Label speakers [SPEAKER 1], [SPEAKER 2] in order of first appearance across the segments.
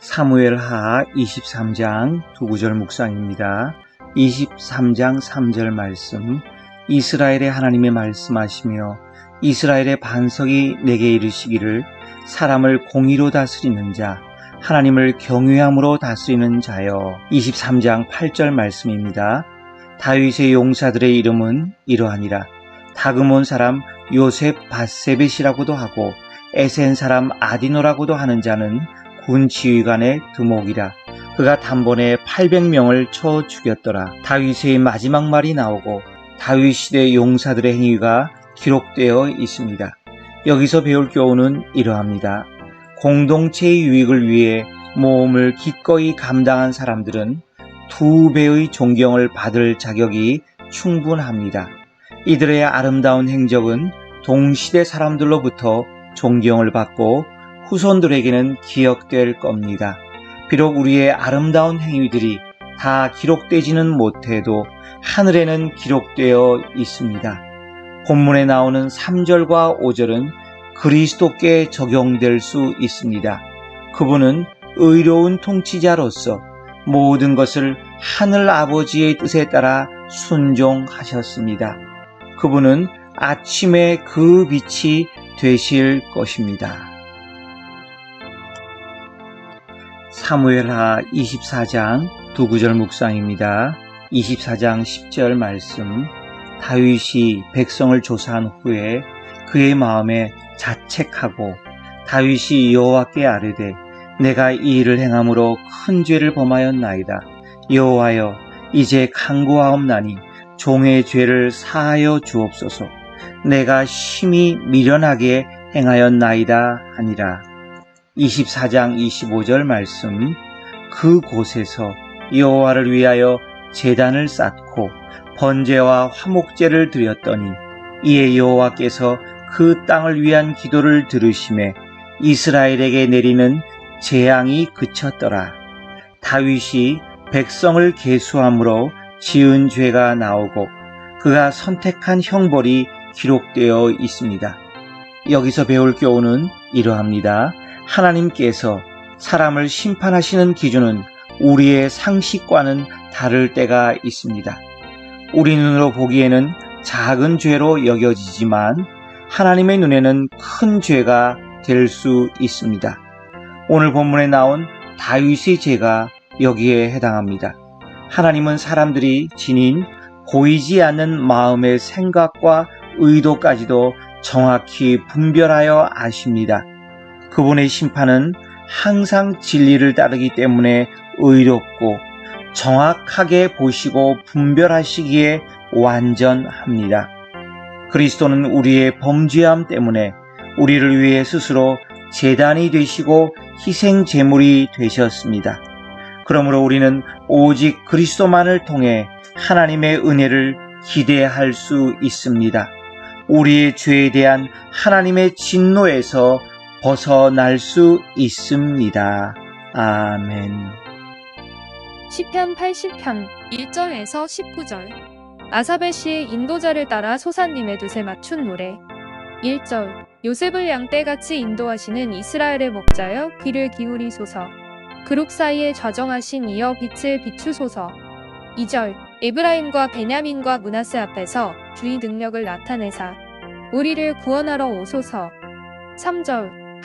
[SPEAKER 1] 사무엘 하 23장 두 구절 묵상입니다. 23장 3절 말씀 이스라엘의 하나님의 말씀하시며 이스라엘의 반석이 내게 이르시기를 사람을 공의로 다스리는 자 하나님을 경외함으로 다스리는 자여 23장 8절 말씀입니다. 다윗의 용사들의 이름은 이러하니라 다금온 사람 요셉 바세벳이라고도 하고 에센 사람 아디노라고도 하는 자는 군 지휘관의 두목이라 그가 단번에 800명을 쳐 죽였더라. 다윗의 마지막 말이 나오고 다윗 시대 용사들의 행위가 기록되어 있습니다. 여기서 배울 교훈은 이러합니다. 공동체의 유익을 위해 모험을 기꺼이 감당한 사람들은 두 배의 존경을 받을 자격이 충분합니다. 이들의 아름다운 행적은 동시대 사람들로부터 존경을 받고 후손들에게는 기억될 겁니다. 비록 우리의 아름다운 행위들이 다 기록되지는 못해도 하늘에는 기록되어 있습니다. 본문에 나오는 3절과 5절은 그리스도께 적용될 수 있습니다. 그분은 의로운 통치자로서 모든 것을 하늘 아버지의 뜻에 따라 순종하셨습니다. 그분은 아침의 그 빛이 되실 것입니다. 사무엘하 24장 두 구절 묵상입니다. 24장 10절 말씀 다윗이 백성을 조사한 후에 그의 마음에 자책하고 다윗이 여호와께 아뢰되 내가 이 일을 행함으로 큰 죄를 범하였나이다. 여호와여 이제 강구하옵나니 종의 죄를 사하여 주옵소서. 내가 심히 미련하게 행하였나이다 하니라. 24장 25절 말씀 그곳에서 여호와를 위하여 제단을 쌓고 번제와 화목제를 드렸더니 이에 여호와께서 그 땅을 위한 기도를 들으심에 이스라엘에게 내리는 재앙이 그쳤더라. 다윗이 백성을 계수함으로 지은 죄가 나오고 그가 선택한 형벌이 기록되어 있습니다. 여기서 배울 교훈은 이러합니다. 하나님께서 사람을 심판하시는 기준은 우리의 상식과는 다를 때가 있습니다. 우리 눈으로 보기에는 작은 죄로 여겨지지만 하나님의 눈에는 큰 죄가 될 수 있습니다. 오늘 본문에 나온 다윗의 죄가 여기에 해당합니다. 하나님은 사람들이 지닌 보이지 않는 마음의 생각과 의도까지도 정확히 분별하여 아십니다. 그분의 심판은 항상 진리를 따르기 때문에 의롭고 정확하게 보시고 분별하시기에 완전합니다. 그리스도는 우리의 범죄함 때문에 우리를 위해 스스로 재단이 되시고 희생 제물이 되셨습니다. 그러므로 우리는 오직 그리스도만을 통해 하나님의 은혜를 기대할 수 있습니다. 우리의 죄에 대한 하나님의 진노에서 벗어날 수 있습니다. 아멘.
[SPEAKER 2] 시편 80편 1절에서 19절. 아사베시의 인도자를 따라 소사님의 뜻에 맞춘 노래. 1절. 요셉을 양떼같이 인도하시는 이스라엘의 목자여 귀를 기울이소서. 그룹 사이에 좌정하신 이어 빛을 비추소서. 2절. 에브라임과 베냐민과 문하세 앞에서 주의 능력을 나타내사. 우리를 구원하러 오소서. 3절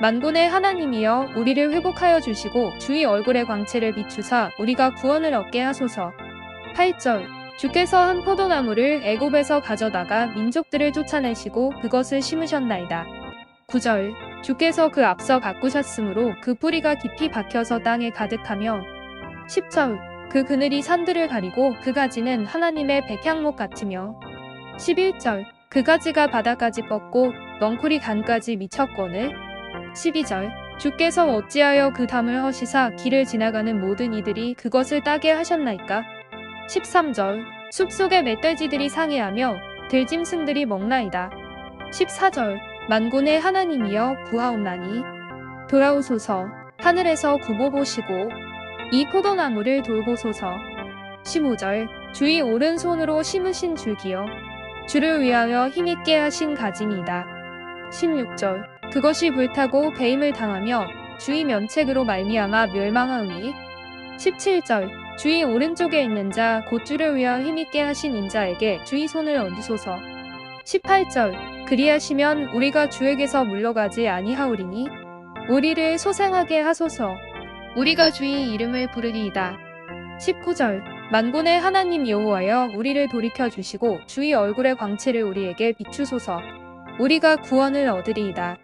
[SPEAKER 2] 만군의 하나님이여 우리를 회복하여 주시고 주의 얼굴의 광채를 비추사 우리가 구원을 얻게 하소서. 8절. 주께서 한 포도나무를 애굽에서 가져다가 민족들을 쫓아내시고 그것을 심으셨나이다. 9절. 주께서 그 앞서 가꾸셨으므로 그 뿌리가 깊이 박혀서 땅에 가득하며. 10절. 그 그늘이 산들을 가리고 그 가지는 하나님의 백향목 같으며. 11절. 그 가지가 바다까지 뻗고 넝쿨이 간까지 미쳤거늘 12절. 주께서 어찌하여 그 담을 허시사 길을 지나가는 모든 이들이 그것을 따게 하셨나이까? 13절. 숲속의 멧돼지들이 상해하며 들짐승들이 먹나이다. 14절. 만군의 하나님이여 구하옵나니 돌아오소서. 하늘에서 굽어 보시고 이 포도나무를 돌보소서. 15절. 주의 오른손으로 심으신 줄기여 주를 위하여 힘있게 하신 가진이다. 16절 그것이 불타고 배임을 당하며 주의 면책으로 말미암아 멸망하오니 17절 주의 오른쪽에 있는 자 곧 주를 위하여 힘있게 하신 인자에게 주의 손을 얹으소서. 18절 그리하시면 우리가 주에게서 물러가지 아니하오리니 우리를 소생하게 하소서. 우리가 주의 이름을 부르리이다. 19절 만군의 하나님 여호와여 우리를 돌이켜 주시고 주의 얼굴의 광채를 우리에게 비추소서. 우리가 구원을 얻으리이다